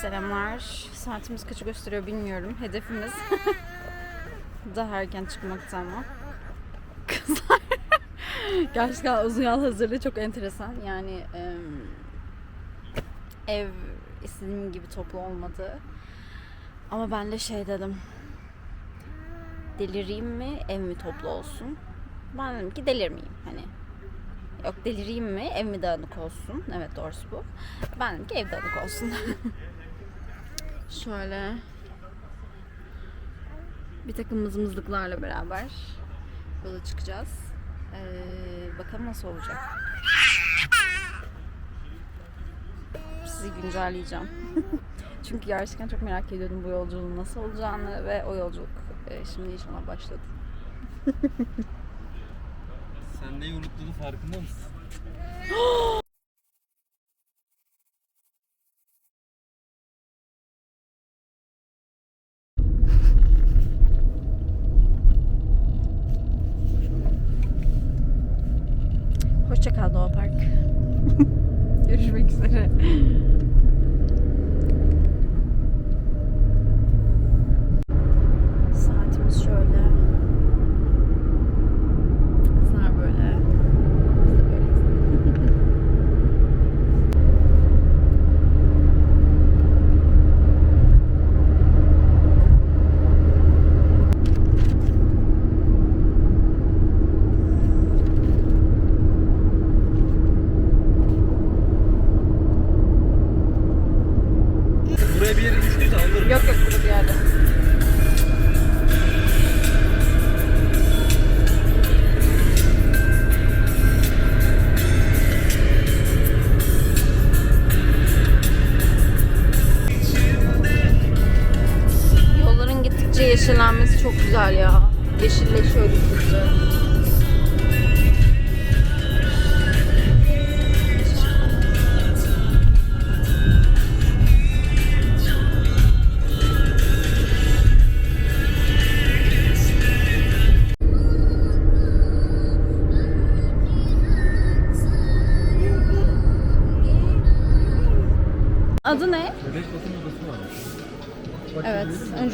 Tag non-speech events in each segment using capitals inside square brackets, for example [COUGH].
Selamlar. Saatimiz kaçı gösteriyor bilmiyorum. Hedefimiz [LAUGHS] daha erken çıkmakta ama. Kızlar. [LAUGHS] Gerçekten uzun yol hazırlığı çok enteresan. Yani ev istediğim gibi toplu olmadı. Ama ben de şey dedim. Delireyim mi, ev mi toplu olsun? Ben dedim ki delirmeyeyim hani. Yok delireyim mi, ev mi dağınık olsun? Evet doğrusu bu. Ben dedim ki ev dağınık olsun. [LAUGHS] Şöyle bir takım mızmızlıklarla beraber yola çıkacağız. Ee, bakalım nasıl olacak. Sizi güncelleyeceğim. [LAUGHS] Çünkü gerçekten çok merak ediyordum bu yolculuğun nasıl olacağını ve o yolculuk e, şimdi inşallah başladı. Sen neyi unuttuğunu farkında mısın? [GASPS] [LAUGHS]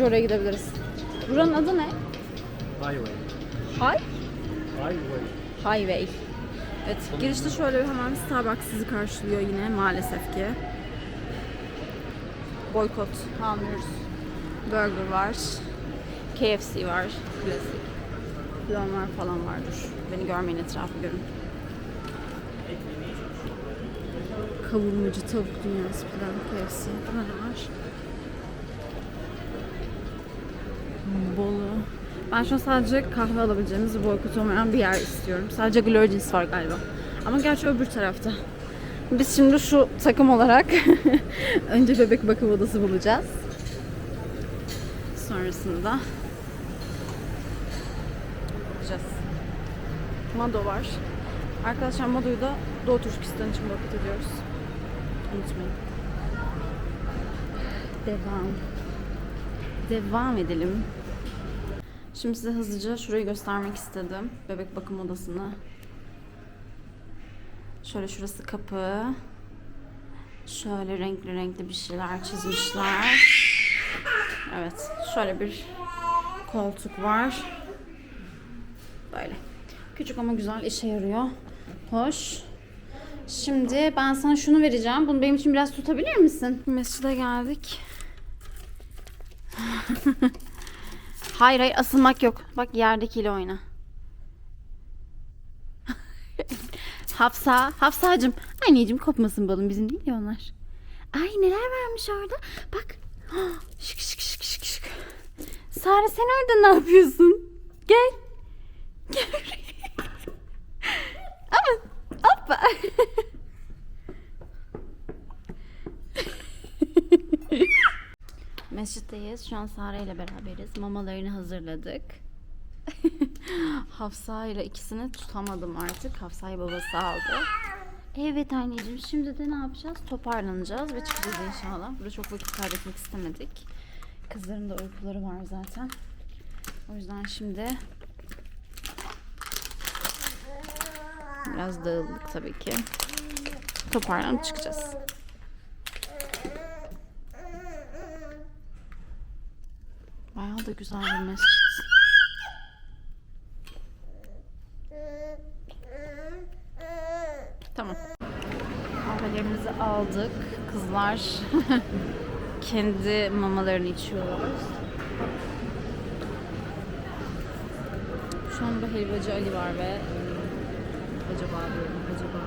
önce oraya gidebiliriz. Buranın adı ne? Highway. Hay? Highway. Highway. Evet, girişte şöyle bir hemen Starbucks sizi karşılıyor yine maalesef ki. Boykot almıyoruz. Burger var. KFC var. Klasik. Pidonlar falan var. Dur. Beni görmeyin etrafı görün. Kavurmacı tavuk dünyası falan KFC. Burada var? Bolu. Ben şu an sadece kahve alabileceğimiz boykot olmayan bir yer istiyorum. Sadece Glory Jeans var galiba. Ama gerçi öbür tarafta. Biz şimdi şu takım olarak [LAUGHS] önce bebek bakım odası bulacağız. Sonrasında bakacağız. Mado var. Arkadaşlar Mado'yu da Doğu Türkistan için boykot ediyoruz. Unutmayın. Devam. Devam edelim. Şimdi size hızlıca şurayı göstermek istedim. Bebek bakım odasını. Şöyle şurası kapı. Şöyle renkli renkli bir şeyler çizmişler. Evet. Şöyle bir koltuk var. Böyle. Küçük ama güzel işe yarıyor. Hoş. Şimdi ben sana şunu vereceğim. Bunu benim için biraz tutabilir misin? Mescide geldik. [LAUGHS] Hayır hayır asılmak yok. Bak yerdekiyle oyna. [LAUGHS] Hafsa, Hafsa'cığım. Anneciğim kopmasın balım bizim değil ya onlar. Ay neler varmış orada. Bak. [GASPS] Şık şık şık şık şık. Sare sen orada ne yapıyorsun? Gel. Gel. [LAUGHS] Ama hoppa. [LAUGHS] Mescitteyiz. Şu an Sare ile beraberiz. Mamalarını hazırladık. [LAUGHS] Hafsa ile ikisini tutamadım artık. Hafsa'yı babası aldı. Evet anneciğim şimdi de ne yapacağız? Toparlanacağız ve çıkacağız inşallah. Burada çok vakit kaybetmek istemedik. Kızların da uykuları var zaten. O yüzden şimdi biraz dağıldık tabii ki. Toparlanıp çıkacağız. Da güzel bir mescit. Tamam. Kahvelerimizi aldık. Kızlar [LAUGHS] kendi mamalarını içiyorlar. Şu anda helvacı Ali var ve hmm, acaba diyorum acaba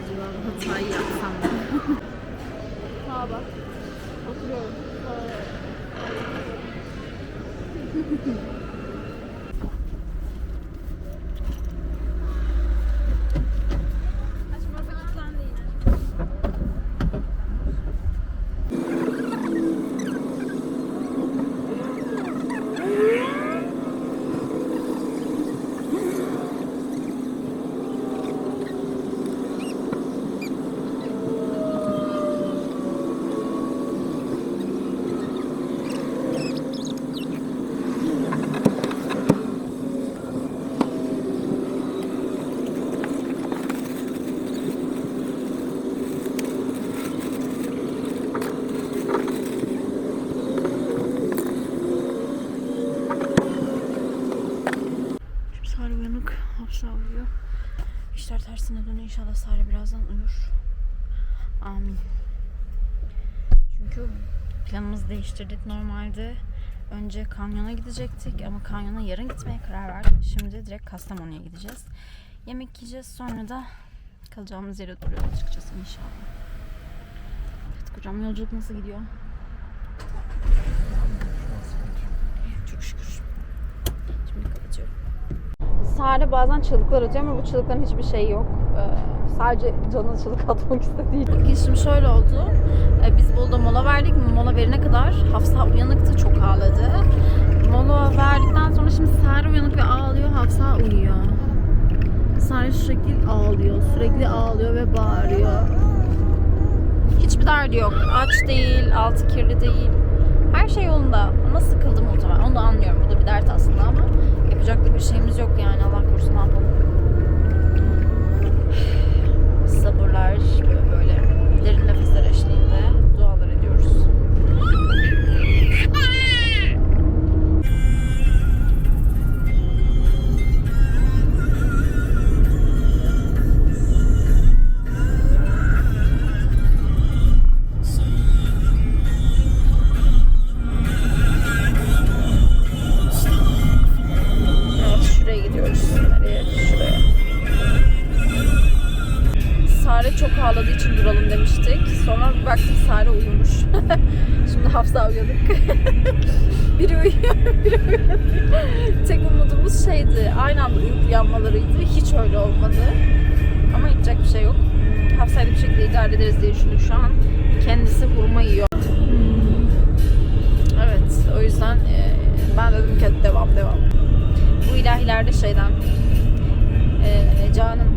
acaba hatayı yapsam mı? Ha bak. Oturuyorum. Açma Thank you. Planımızı değiştirdik normalde. Önce kanyona gidecektik ama kanyona yarın gitmeye karar verdik. Şimdi direkt Kastamonu'ya gideceğiz. Yemek yiyeceğiz. Sonra da kalacağımız yere yola çıkacağız inşallah. Evet kocam yolculuk nasıl gidiyor? Çok şükür. Şimdi kapatıyorum. Sare bazen çığlıklar atıyor ama bu çığlıkların hiçbir şeyi yok. Ee, sadece canı çığlık atmak istediği. Bugün şimdi şöyle oldu. Ee, biz Bolu'da mola verdik. Mola verene kadar Hafsa uyanıktı çok ağladı. Mola verdikten sonra şimdi Sare uyanık ve ağlıyor. Hafsa uyuyor. Sare sürekli ağlıyor. Sürekli ağlıyor ve bağırıyor. Hiçbir derdi yok. Aç değil, altı kirli değil. Her şey yolunda. Ama sıkıldı muhtemelen. Onu da anlıyorum. Bu da bir dert aslında ama yapacak da bir şeyimiz yok yani. Allah korusun ne yapalım. Sabırlar böyle, derin nefesler eşliğinde Uyanık. [LAUGHS] biri uyuyor, [LAUGHS] biri uyanıyor. Tek umudumuz şeydi, aynı anda uyup. Hiç öyle olmadı. Ama yapacak bir şey yok. Hafsa'yla bir şekilde idare ederiz diye düşündük şu an. Kendisi hurma yiyor. Evet, o yüzden e, ben dedim ki devam devam. Bu ilahilerde şeyden e, Canım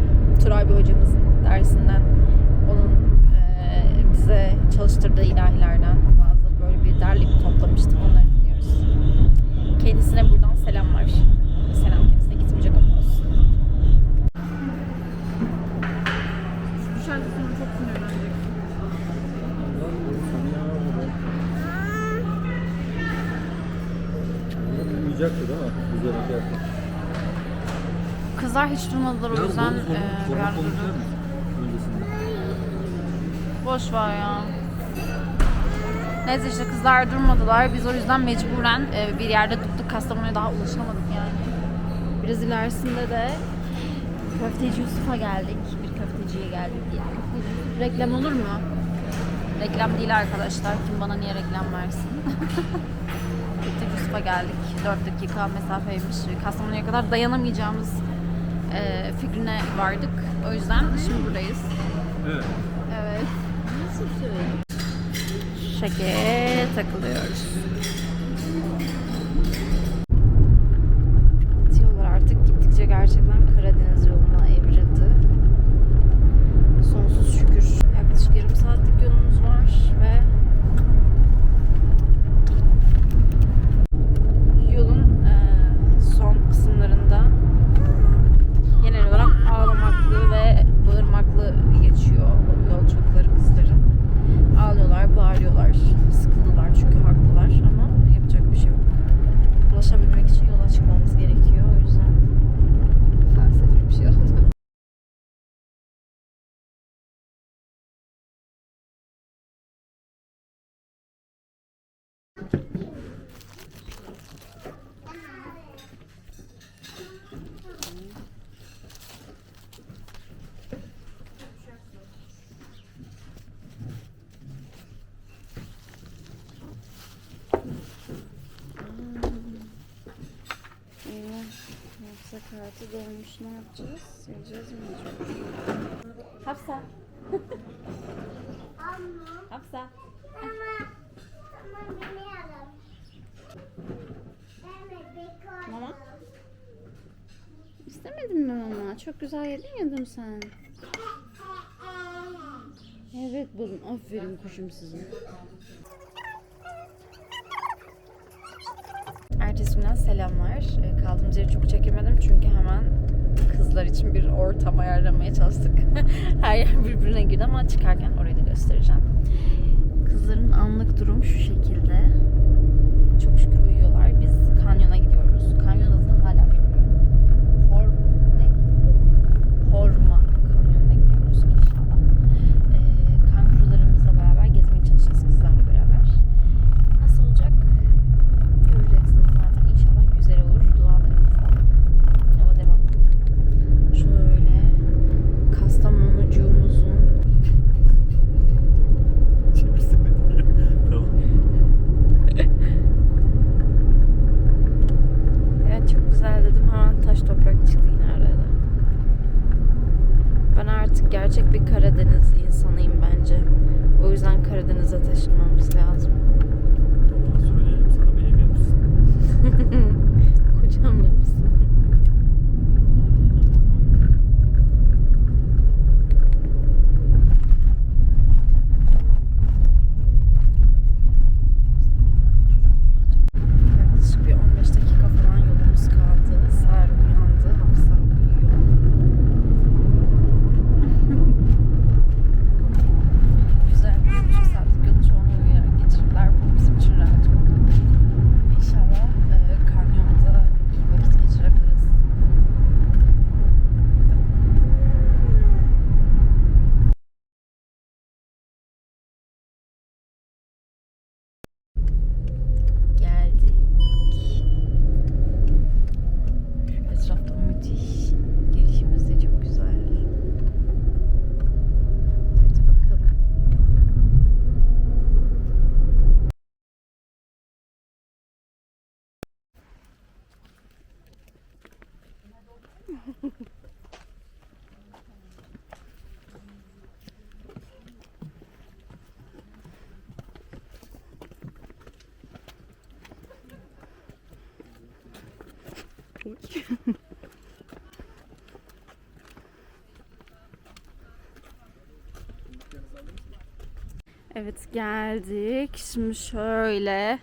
Turay hocamızın dersinden onun e, bize çalıştırdığı ilahilerden böyle bir derleyip toplamıştık onları dinliyoruz. Kendisine buradan selamlar. Selam kendisine gitmeyecek ama olsun. Bu şarkı sonra çok sinirlenecek. Uyuyacaktı değil mi? Güzel bir yerde. Kızlar hiç durmadılar o yüzden e, uyarlı durduk. Öncesinde. Boş ver ya. Neyse işte kızlar durmadılar. Biz o yüzden mecburen e, bir yerde tuttuk. Kastamonu'ya daha ulaşamadık yani. Biraz ilerisinde de Köfteci Yusuf'a geldik. Bir köfteciye geldik diye. Reklam olur mu? Reklam değil arkadaşlar. Kim bana niye reklam versin? [LAUGHS] Köfteci Yusuf'a geldik. 4 dakika mesafeymiş. Kastamonu'ya kadar dayanamayacağımız e, fikrine vardık. O yüzden şimdi buradayız. Evet. Evet. Şeke takılıyoruz. Yollar artık gittikçe gerçekten Karadeniz yoluna evrildi. Sonsuz şükür. Yaklaşık yarım saatlik yolumuz var ve yolun eee, son kısımlarında genel olarak ağlamaklı ve bağırmaklı geçiyor yolculukları kızların. Ağlıyorlar, bağırıyorlar. Sıkıldılar çünkü haklılar ama yapacak bir şey yok. Eyvah. Hafsa kartı dolmuş. Ne yapacağız? Sileceğiz mi acaba? Hafsa. Hafsa. Ama ama bilmiyorum. Mama. İstemedin mi mama? Çok güzel yedin ya dün sen. Evet buldum. Aferin kuşum sizin. Günden selamlar. Ee, Kaldığımız yeri çok çekemedim çünkü hemen kızlar için bir ortam ayarlamaya çalıştık. [LAUGHS] Her yer birbirine girdi ama çıkarken orayı da göstereceğim. Kızların anlık durum şu şekilde. Geldik. Şimdi şöyle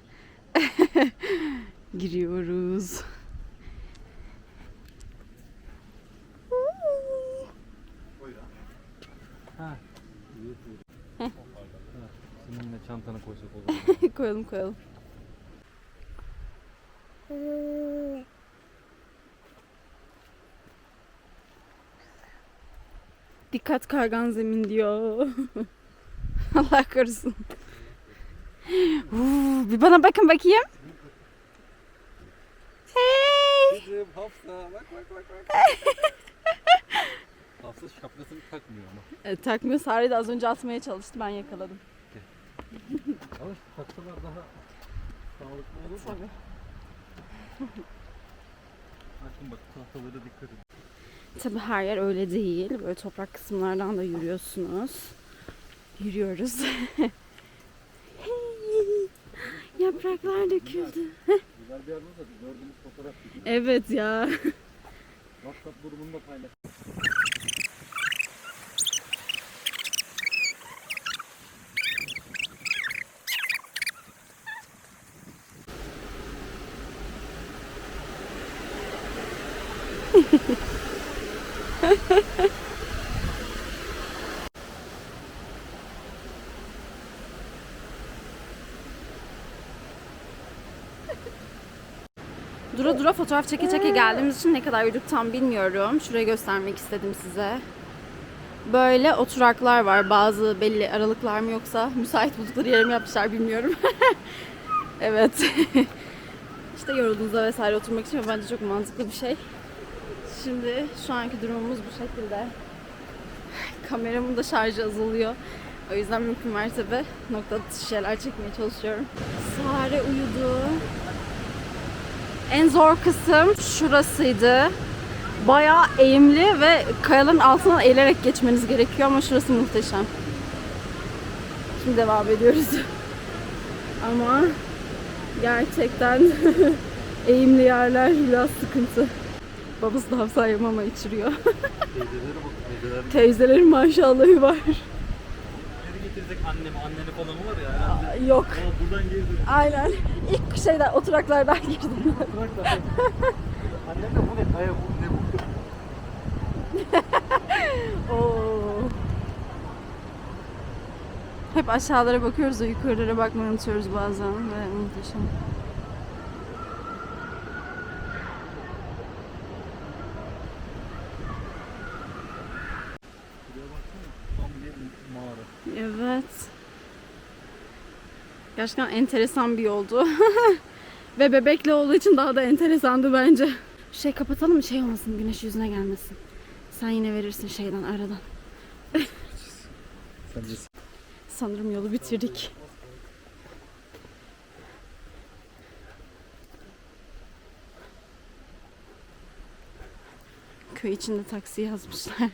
[LAUGHS] giriyoruz. Ha. İyi, iyi. Ha, Senin yine çantana koysak olur. [LAUGHS] koyalım koyalım. Dikkat kaygan zemin diyor. [LAUGHS] [LAUGHS] Allah korusun. Huu, bir bana bakın bakayım. Hey. Kızım Hafsa bak bak bak bak. [LAUGHS] Hafsa şapkasını takmıyor ama. E, takmıyor. Sare de az önce atmaya çalıştı. Ben yakaladım. Ama taksalar daha sağlıklı olur mu? Tabii. [LAUGHS] Bakın bak tahtalara dikkat edin. Tabii her yer öyle değil. Böyle toprak kısımlardan da yürüyorsunuz. Yürüyoruz. [LAUGHS] Hey, Yapraklar döküldü. [LAUGHS] Evet ya. WhatsApp grubunda paylaş. Dura dura fotoğraf çeke çeke geldiğimiz için ne kadar yürüdük tam bilmiyorum. Şurayı göstermek istedim size. Böyle oturaklar var. Bazı belli aralıklar mı yoksa müsait buldukları yere mi yapmışlar bilmiyorum. [LAUGHS] Evet. [LAUGHS] işte yorulduğunuzda vesaire oturmak için bence çok mantıklı bir şey. Şimdi şu anki durumumuz bu şekilde. [LAUGHS] Kameramın da şarjı azalıyor. O yüzden mümkün mertebe nokta şeyler çekmeye çalışıyorum. Sare uyudu. En zor kısım şurasıydı. Bayağı eğimli ve kayaların altından eğilerek geçmeniz gerekiyor ama şurası muhteşem. Şimdi devam ediyoruz. [LAUGHS] Ama gerçekten [LAUGHS] eğimli yerler biraz sıkıntı. Babası da hafsayım ama içiriyor. [LAUGHS] Teyzelere bak teyzeler. Teyzelerin maşallahı var. Geri getirecek annemi, anneni falan var ya. Yok. Ama buradan dönüyor. Aynen. İlk şeyden oturaklardan girdim. Da. [LAUGHS] Annem de bu ne? Kaya bu ne bu? [LAUGHS] Oo. Hep aşağılara bakıyoruz da yukarılara bakmayı unutuyoruz bazen ve muhteşem. Evet. Gerçekten enteresan bir yoldu. [LAUGHS] Ve bebekli olduğu için daha da enteresandı bence. Şey kapatalım mı şey olmasın güneş yüzüne gelmesin. Sen yine verirsin şeyden aradan. Sanırım yolu bitirdik. Köy içinde taksi yazmışlar.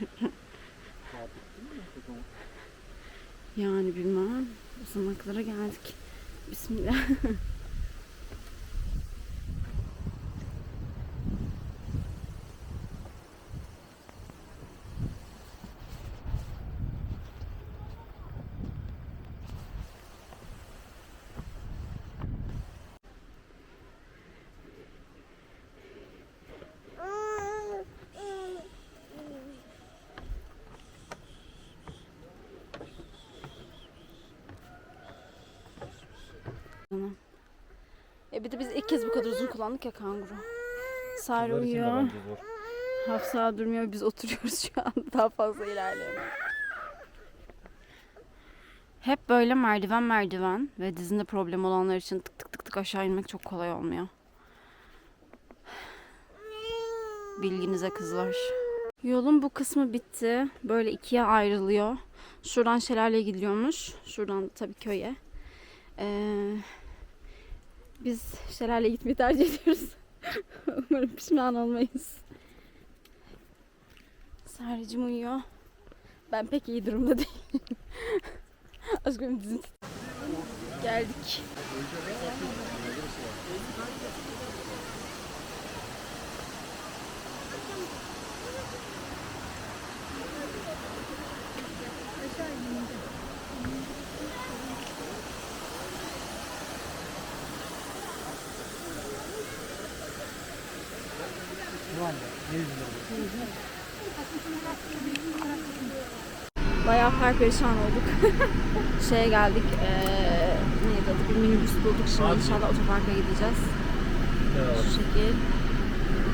yani bilmem. Basamaklara geldik. Bismillah. [LAUGHS] E bir de biz ilk kez bu kadar uzun kullandık ya kanguru. Sare Kızlar için de uyuyor. bence zor. Hafsa durmuyor. Biz oturuyoruz şu anda. [LAUGHS] Daha fazla ilerleyemeyiz. Hep böyle merdiven merdiven ve dizinde problem olanlar için tık tık tık tık aşağı inmek çok kolay olmuyor. Bilginize kızlar. Yolun bu kısmı bitti. Böyle ikiye ayrılıyor. Şuradan şelaleye gidiyormuş. Şuradan da tabii köye. Ee, biz şelaleye gitmeyi tercih ediyoruz. [LAUGHS] Umarım pişman olmayız. Sarıcım uyuyor. Ben pek iyi durumda değilim. [LAUGHS] Aşkım dizim Geldik. Bayağı perperişan olduk. [LAUGHS] Şeye geldik. Eee neydi adı? Bir minibüs bulduk. Şimdi inşallah otoparka gideceğiz. Şu şekil.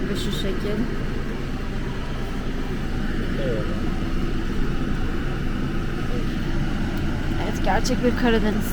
Ve şu şekil. Evet gerçek bir Karadeniz.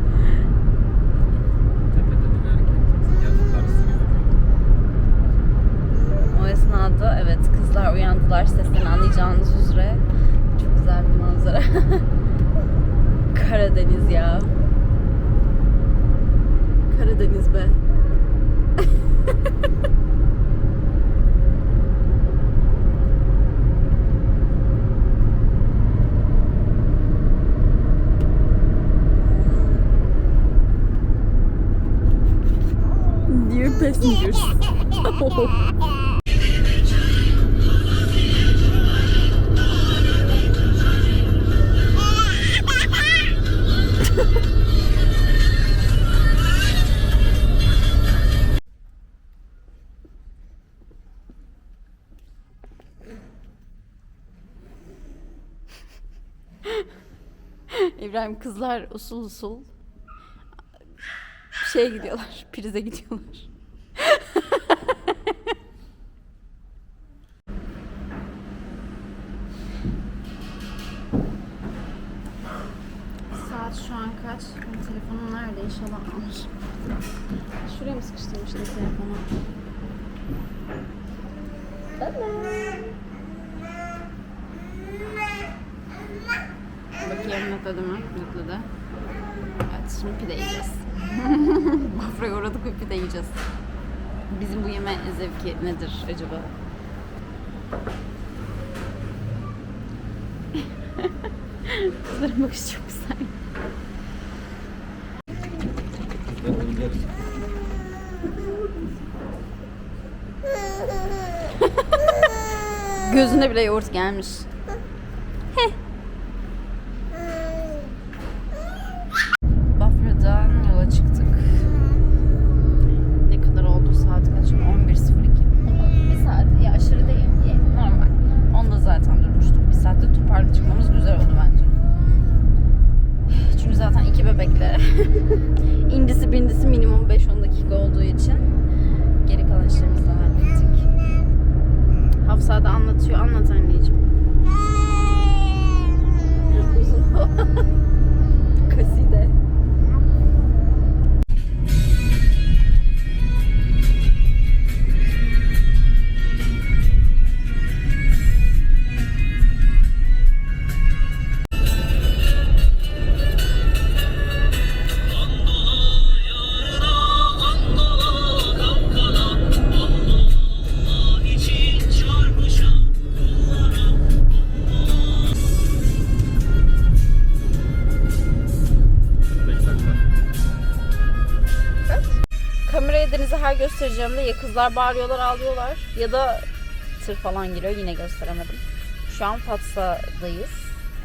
İbrahim kızlar usul usul şeye gidiyorlar, prize gidiyorlar. [LAUGHS] Saat şu an kaç? Benim telefonum nerede? İnşallah almış. Şuraya mı sıkıştırmıştım telefonu? Bakayım netladı mı? Netladı. Evet şimdi pide yiyeceğiz. [LAUGHS] Bafra'ya uğradık ve pide yiyeceğiz. Bizim bu yeme zevki nedir acaba? [LAUGHS] Kızların bakışı çok güzel. Gözüne bile yoğurt gelmiş. Heh. Bafra'dan yola çıktık. Ne kadar oldu saat kaç? 11.02. Bir saat. Ya aşırı değil. iyi, Normal. Onda zaten durmuştuk. Bir saatte toparlı çıkmamız güzel oldu bence. Bebekle [LAUGHS] indisi bindisi minimum 5-10 dakika olduğu için geri kalan işlerimizi de hallettik. Hafsa da anlatıyor. Anlat anneciğim. Uzun. [LAUGHS] Kameraya denize her göstereceğimde ya kızlar bağırıyorlar ağlıyorlar ya da tır falan giriyor yine gösteremedim. Şu an Fatsa'dayız.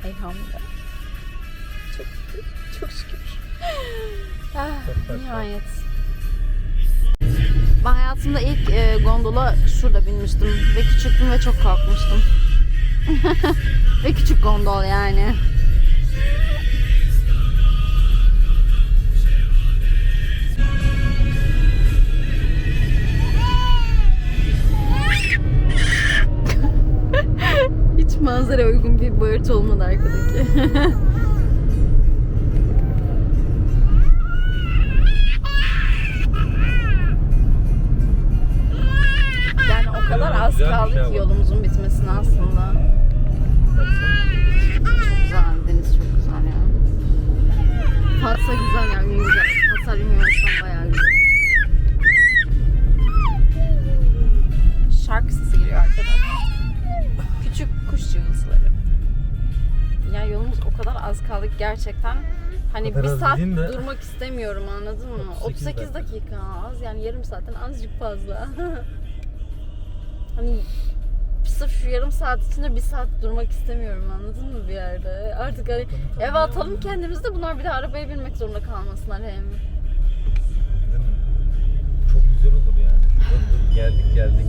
Elhamdülillah. Çok çok şükür. Ah, nihayet. Ben hayatımda ilk e, gondola şurada binmiştim ve küçüktüm ve çok korkmuştum. [LAUGHS] ve küçük gondol yani. Hiç manzara uygun bir bağırtı olmadı arkadaki. [LAUGHS] yani o kadar az Güzel bir kaldı şey ki ama. yolumuzun bitmesine aslında. Çok güzel, deniz çok güzel ya. Fatsa güzel yani güzel. Fatsa Üniversitesi bayağı güzel. Şarkı sesi geliyor arkadan. Yolumuz o kadar az kaldık gerçekten. Hani kadar bir az saat dediğin de- durmak istemiyorum anladın mı? 38 38 dakika. dakika az yani yarım saatten azıcık fazla. [LAUGHS] hani sırf şu yarım saat içinde bir saat durmak istemiyorum anladın mı bir yerde? Artık hani eve atalım kendimizi de bunlar bir de arabaya binmek zorunda kalmasınlar hem. Değil mi? Çok güzel olur yani. Dur, geldik geldik.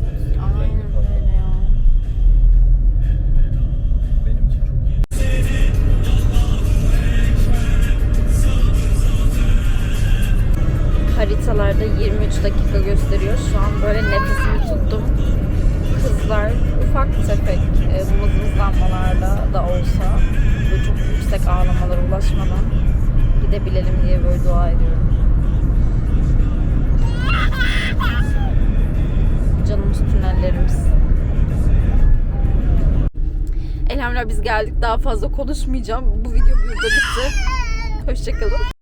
Geldik. Daha fazla konuşmayacağım. Bu video burada bitti. Hoşçakalın.